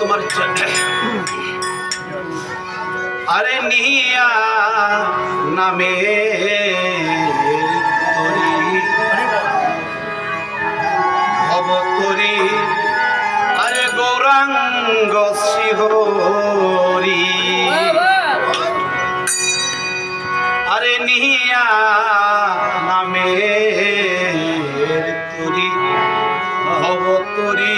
তোমার জন্য। আরে নিয়া নামে অবতরি আরে গৌরাঙ্গ শিহরি আরে নিয়া নামে তুরি। অবতরি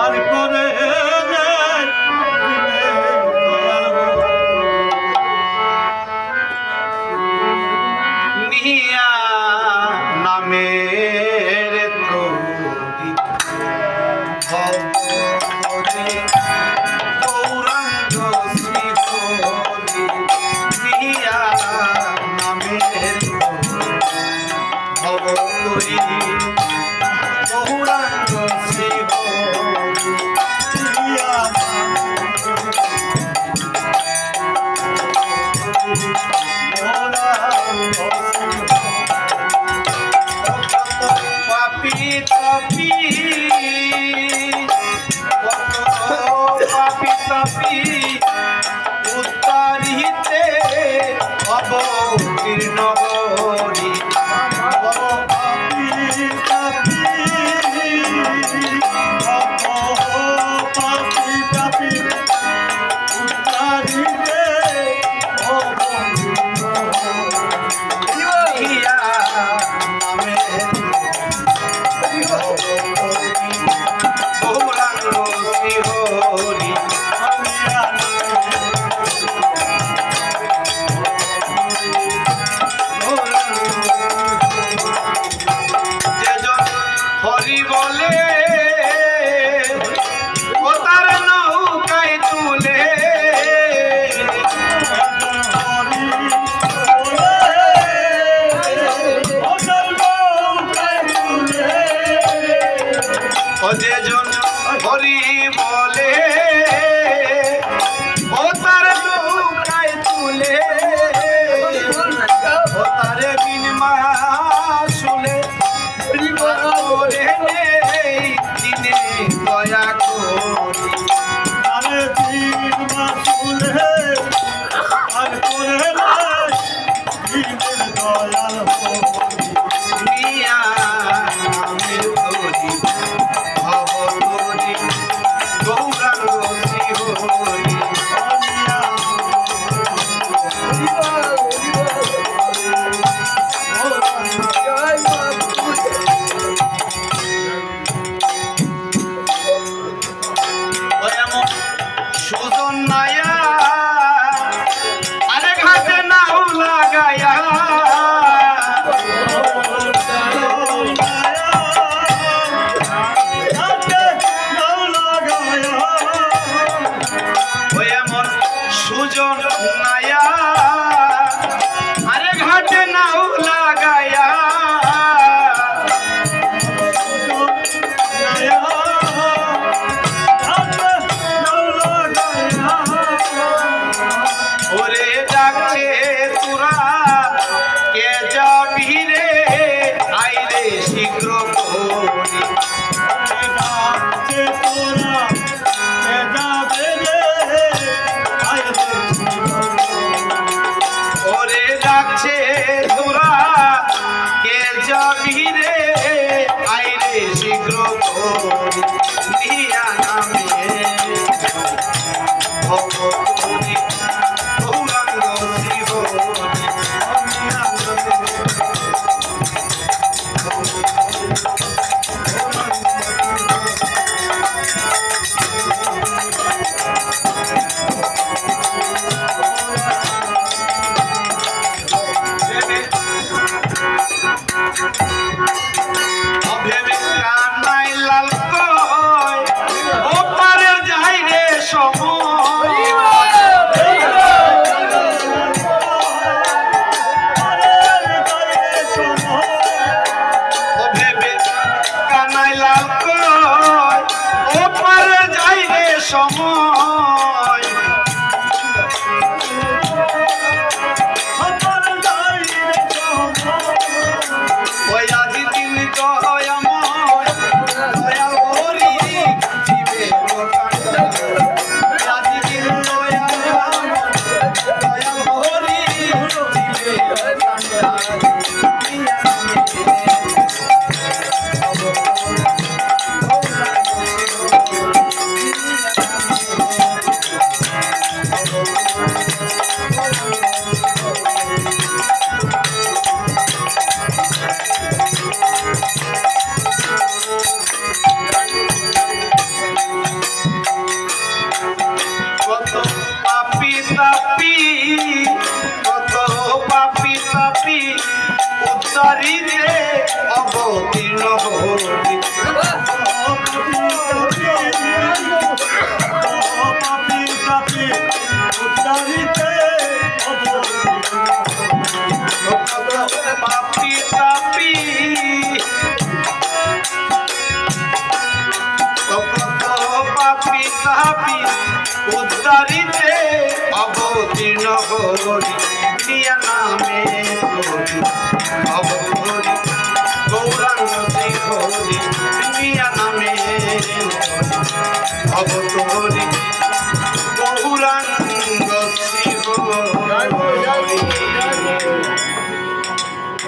আমার করে Thank you. it Rock. পাপি তাপি উদ্ধারিতে অবতীর্ণ হরি প্রিয়া হরি